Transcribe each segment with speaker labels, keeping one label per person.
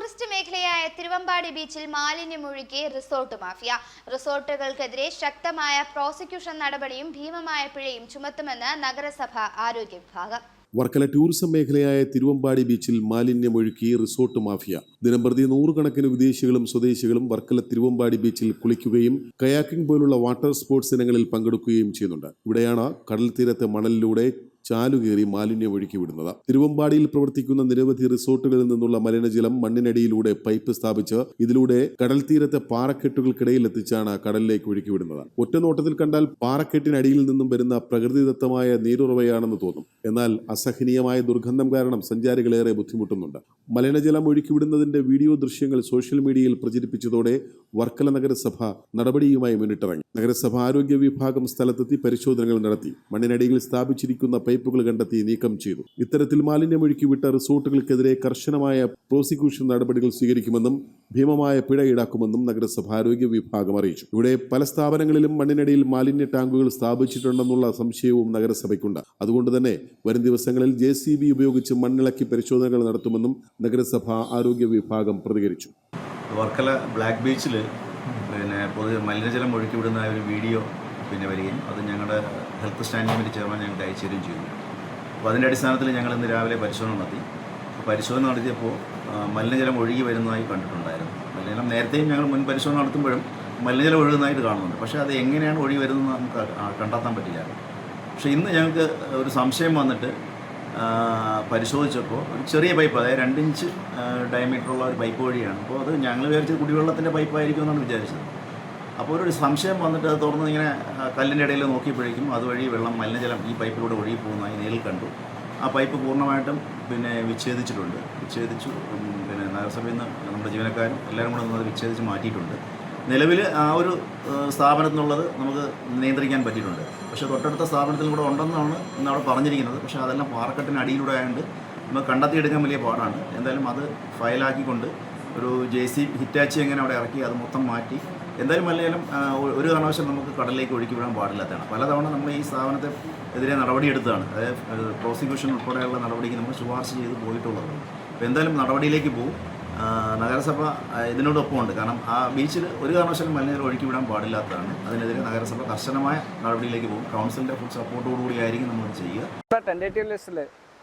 Speaker 1: Tourist മേഖലയായ തിരുവമ്പാടി ബീച്ചിൽ മാലിന്യം ഒഴുകി റിസോർട്ട് മാഫിയ. റിസോർട്ടുകൾക്കെതിരെ ശക്തമായ പ്രോസിക്യൂഷൻ നടപടിയും ഭീമമായ പിഴയും ചുമത്തുമെന്ന് നഗരസഭ ആരോഗ്യ വിഭാഗം.
Speaker 2: വർക്കല ടൂറിസം മേഖലയായ തിരുവമ്പാടി ബീച്ചിൽ മാലിന്യം മാലിന്യമൊഴുക്കി റിസോർട്ട് മാഫിയ. ദിനംപ്രതി നൂറുകണക്കിന് വിദേശികളും സ്വദേശികളും വർക്കല തിരുവമ്പാടി ബീച്ചിൽ കുളിക്കുകയും കയാക്കിംഗ് പോലുള്ള വാട്ടർ സ്പോർട്സ് ഇനങ്ങളിൽ പങ്കെടുക്കുകയും ചെയ്യുന്നുണ്ട്. ഇവിടെയാണ് കടൽ തീരത്തെ മണലിലൂടെ ചാലുകേറി മാലിന്യം ഒഴുക്കി വിടുന്നത്. തിരുവമ്പാടിയിൽ പ്രവർത്തിക്കുന്ന നിരവധി റിസോർട്ടുകളിൽ നിന്നുള്ള മലിനജലം മണ്ണിനടിയിലൂടെ പൈപ്പ് സ്ഥാപിച്ച് ഇതിലൂടെ കടൽ തീരത്തെ പാറക്കെട്ടുകൾക്കിടയിൽ എത്തിച്ചാണ് കടലിലേക്ക് ഒഴുക്കി വിടുന്നത്. ഒറ്റനോട്ടത്തിൽ കണ്ടാൽ പാറക്കെട്ടിനടിയിൽ നിന്നും വരുന്ന പ്രകൃതിദത്തമായ നീരുറവയാണെന്ന് തോന്നും. എന്നാൽ അസഹനീയമായ ദുർഗന്ധം കാരണം സഞ്ചാരികളേറെ ബുദ്ധിമുട്ടുന്നുണ്ട്. മലിനജലം ഒഴുക്കിവിടുന്നതിന്റെ വീഡിയോ ദൃശ്യങ്ങൾ സോഷ്യൽ മീഡിയയിൽ പ്രചരിപ്പിച്ചതോടെ വർക്കല നഗരസഭ നടപടിയുമായി മുന്നിട്ടിറങ്ങി. നഗരസഭ ആരോഗ്യ വിഭാഗം സ്ഥലത്തെത്തി പരിശോധനകൾ നടത്തി. മണ്ണിനടിയിൽ സ്ഥാപിച്ചിരിക്കുന്ന പൈപ്പുകൾ കണ്ടെത്തി നീക്കം ചെയ്തു. ഇത്തരത്തിൽ മാലിന്യമൊഴുക്കി വിട്ട റിസോർട്ടുകൾക്കെതിരെ കർശനമായ പ്രോസിക്യൂഷൻ നടപടികൾ സ്വീകരിക്കുമെന്നും ഭീമമായ പിഴ ഈടാക്കുമെന്നും നഗരസഭ ആരോഗ്യ വിഭാഗം അറിയിച്ചു. ഇവിടെ പല സ്ഥാപനങ്ങളിലും മണ്ണിനടിയിൽ മാലിന്യ ടാങ്കുകൾ സ്ഥാപിച്ചിട്ടുണ്ടെന്നുള്ള സംശയവും നഗരസഭയ്ക്കുണ്ട്. അതുകൊണ്ട് തന്നെ വരും ദിവസങ്ങളിൽ ജെ സി ബി ഉപയോഗിച്ച് മണ്ണിളക്കി പരിശോധനകൾ നടത്തുമെന്നും നഗരസഭ ആരോഗ്യ വിഭാഗം പ്രതികരിച്ചു.
Speaker 3: വർക്കല ബ്ലാക്ക് ബീച്ചിൽ പിന്നെ പൊതു മലിനജലം ഒഴുക്കി വിടുന്ന ഒരു വീഡിയോ പിന്നെ വരികയും അത് ഞങ്ങളുടെ ഹെൽത്ത് സ്റ്റാൻഡിംഗ് കമ്മിറ്റി ചെയർമാൻ ഞങ്ങൾക്ക് അയച്ചു തരികയും ചെയ്തു. അപ്പോൾ അതിന്റെ അടിസ്ഥാനത്തിൽ ഞങ്ങൾ ഇന്ന് രാവിലെ പരിശോധന നടത്തി. പരിശോധന നടത്തിയപ്പോൾ മലിനജലം ഒഴുകി വരുന്നതായി കണ്ടിട്ടുണ്ടായിരുന്നു. മലിനജലം നേരത്തെയും ഞങ്ങൾ മുൻ പരിശോധന നടത്തുമ്പോഴും മലിനജലം ഒഴുകുന്നതായിട്ട് കാണുന്നുണ്ട്. പക്ഷേ അത് എങ്ങനെയാണ് ഒഴുകി വരുന്നത് നമുക്ക് കണ്ടെത്താൻ പറ്റില്ല. പക്ഷേ ഇന്ന് ഞങ്ങൾക്ക് ഒരു സംശയം വന്നിട്ട് പരിശോധിച്ചപ്പോൾ ഒരു ചെറിയ പൈപ്പ് അതായത് രണ്ട് ഇഞ്ച് ഡയമീറ്ററുള്ള ഒരു പൈപ്പ് വഴിയാണ്. അപ്പോൾ അത് ഞങ്ങൾ വിചാരിച്ചത് കുടിവെള്ളത്തിന്റെ പൈപ്പായിരിക്കും എന്നാണ് വിചാരിച്ചത്. അപ്പോൾ ഒരു സംശയം വന്നിട്ട് അത് തുറന്ന് ഇങ്ങനെ കല്ലിന്റെ ഇടയിൽ നോക്കിയപ്പോഴേക്കും അതുവഴി വെള്ളം മലിനജലം ഈ പൈപ്പിലൂടെ ഒഴുകി പോകുന്നതായി നേരിൽ കണ്ടു. ആ പൈപ്പ് പൂർണമായിട്ടും പിന്നെ വിച്ഛേദിച്ചിട്ടുണ്ട്. വിച്ഛേദിച്ചു പിന്നെ നഗരസഭയിൽ നിന്ന് നമ്മുടെ ജീവനക്കാരും എല്ലാവരും കൂടെ അത് വിച്ഛേദിച്ച് മാറ്റിയിട്ടുണ്ട്. നിലവിൽ ആ ഒരു സ്ഥാപനത്തിൽ നിന്നുള്ളത് നമുക്ക് നിയന്ത്രിക്കാൻ പറ്റിയിട്ടുണ്ട്. പക്ഷേ തൊട്ടടുത്ത സ്ഥാപനത്തിൽ കൂടെ ഉണ്ടെന്നാണ് ഇന്ന് അവിടെ പറഞ്ഞിരിക്കുന്നത്. പക്ഷേ അതെല്ലാം പാറക്കെട്ടിന് അടിയിലൂടെ ആയതുകൊണ്ട് നമുക്ക് കണ്ടെത്തിയെടുക്കാൻ വലിയ പാടാണ്. എന്തായാലും അത് ഫയലാക്കിക്കൊണ്ട് ഒരു ജെ സി ഹിറ്റാച്ചി എങ്ങനെ അവിടെ ഇറക്കി അത് മൊത്തം മാറ്റി എന്തായാലും മലയാളം ഒരു കാരണവശാലും നമുക്ക് കടലിലേക്ക് ഒഴുക്കി വിടാൻ പാടില്ലാത്തതാണ് പലതവണ നമ്മൾ ഈ സ്ഥാപനത്തെ എതിരെ നടപടിയെടുത്തതാണ്. അതായത് പ്രോസിക്യൂഷൻ ഉൾപ്പെടെയുള്ള നടപടിക്ക് നമ്മൾ ശുപാർശ ചെയ്ത് പോയിട്ടുള്ളത് അപ്പോൾ എന്തായാലും നടപടിയിലേക്ക് പോകും. നഗരസഭ ഇതിനോടൊപ്പമുണ്ട്. കാരണം ആ ബീച്ചിൽ ഒരു കാരണവശാലും മലിനജലം ഒഴുക്കി വിടാൻ പാടില്ലാത്തതാണ്. അതിനെതിരെ നഗരസഭ കർശനമായ നടപടിയിലേക്ക് പോകും. കൗൺസിലിന്റെ ഫുൾ സപ്പോർട്ടോടുകൂടി ആയിരിക്കും നമ്മൾ ചെയ്യുക.
Speaker 4: ടെൻഡേറ്റീവ് ലിസ്റ്റിൽ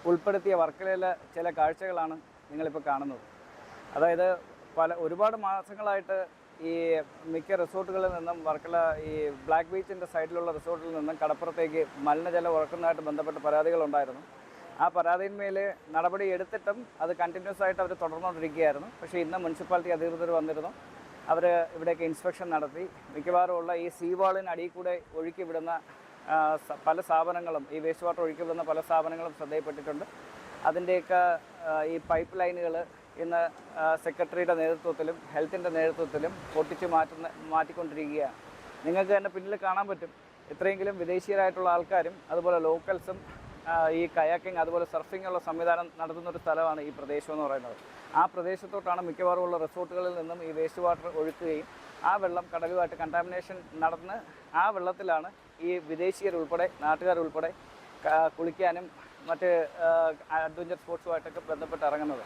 Speaker 4: ഉൾപ്പെടുത്തിയ വർക്കലയിലെ ചില കാഴ്ചകളാണ് നിങ്ങളിപ്പോൾ കാണുന്നത്. അതായത് പല ഒരുപാട് മാസങ്ങളായിട്ട് ഈ മിക്ക റിസോർട്ടുകളിൽ നിന്നും വർക്കല ഈ ബ്ലാക്ക് ബീച്ചിന്റെ സൈഡിലുള്ള റിസോർട്ടിൽ നിന്നും കടപ്പുറത്തേക്ക് മലിനജലം ഉറക്കുന്നതായിട്ട് ബന്ധപ്പെട്ട പരാതികളുണ്ടായിരുന്നു. ആ പരാതിന്മേൽ നടപടി എടുത്തിട്ടും അത് കണ്ടിന്യൂസ് ആയിട്ട് അവർ തുടർന്നുകൊണ്ടിരിക്കുകയായിരുന്നു. പക്ഷേ ഇന്ന് മുനിസിപ്പാലിറ്റി അധികൃതർ വന്നിരുന്നു. അവർ ഇവിടേക്ക് ഇൻസ്പെക്ഷൻ നടത്തി. മിക്കവാറും ഉള്ള ഈ സീ വാളിന് അടിയിൽ കൂടെ ഒഴുക്കി വിടുന്ന പല സ്ഥാപനങ്ങളും ഈ വേസ്റ്റ് വാട്ടർ ഒഴുക്കി വിടുന്ന പല സ്ഥാപനങ്ങളും ശ്രദ്ധയിൽപ്പെട്ടിട്ടുണ്ട്. അതിന്റെയൊക്കെ ഈ പൈപ്പ് ലൈനുകൾ ഇന്ന് സെക്രട്ടറിയുടെ നേതൃത്വത്തിലും ഹെൽത്തിന്റെ നേതൃത്വത്തിലും പൊട്ടിച്ച് മാറ്റുന്ന മാറ്റിക്കൊണ്ടിരിക്കുകയാണ്. നിങ്ങൾക്ക് തന്നെ പിന്നിൽ കാണാൻ പറ്റും. ഇത്രയെങ്കിലും വിദേശീയരായിട്ടുള്ള ആൾക്കാരും അതുപോലെ ലോക്കൽസും ഈ കയാക്കിംഗ് അതുപോലെ സർഫിംഗ് ഉള്ള സംവിധാനം നടത്തുന്ന ഒരു സ്ഥലമാണ് ഈ പ്രദേശം എന്ന് പറയുന്നത്. ആ പ്രദേശത്തോട്ടാണ് മിക്കവാറും ഉള്ള റിസോർട്ടുകളിൽ നിന്നും ഈ വേസ്റ്റ് വാട്ടർ ഒഴുക്കുകയും ആ വെള്ളം കടലുമായിട്ട് കണ്ടാമിനേഷൻ നടന്ന് ആ വെള്ളത്തിലാണ് ഈ വിദേശീയരുൾപ്പെടെ നാട്ടുകാരുൾപ്പെടെ കുളിക്കാനും മറ്റ് അഡ്വഞ്ചർ സ്പോർട്സുമായിട്ടൊക്കെ ബന്ധപ്പെട്ട് ഇറങ്ങുന്നത്.